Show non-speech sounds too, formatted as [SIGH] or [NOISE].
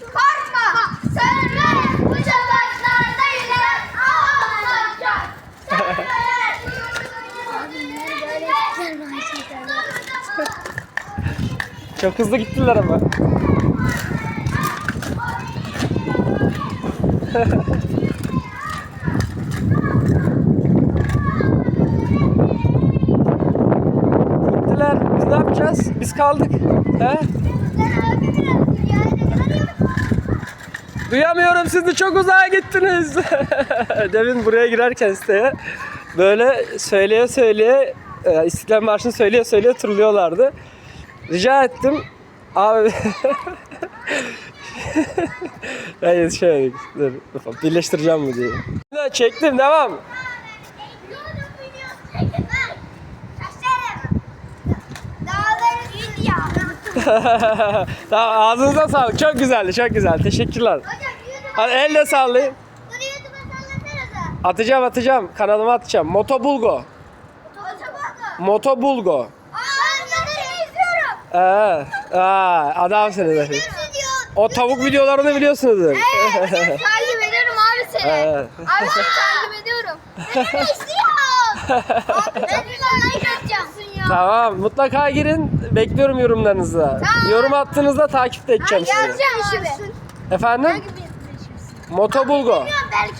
Korkma. Bu. Çok hızlı gittiler ama. Gittiler. Biz ne yapacağız? Biz kaldık. He? Duyamıyorum sizi çok uzağa gittiniz. [LAUGHS] Demin buraya girerken siteye böyle söyleye söyleye e, İstiklal Marşı'nı söyleye söyleye turluyorlardı. Rica ettim. Abi [LAUGHS] ben yetişemedik. Dur, birleştireceğim bu diye. Çektim devam. [LAUGHS] tamam ağzınıza sağlık. Çok güzeldi, çok güzel. Teşekkürler. Hadi elle sallayın. Atacağım atacağım. Kanalıma atacağım. Motobulgo. Motobulgo. Ee, aa, adamsınız efendim. O tavuk videolarını biliyorsunuzdur. Takip ediyorum abi seni. [LAUGHS] Evet. Abi seni takip ediyorum. İstiyorum. [LAUGHS] Abi ben bir like atacaksın ya. Tamam mutlaka girin. Bekliyorum yorumlarınızı. Tamam. Yorum attığınızda takipte edeceğim sizi. Yazacağım şimdi. Efendim? Motobulgo. Belki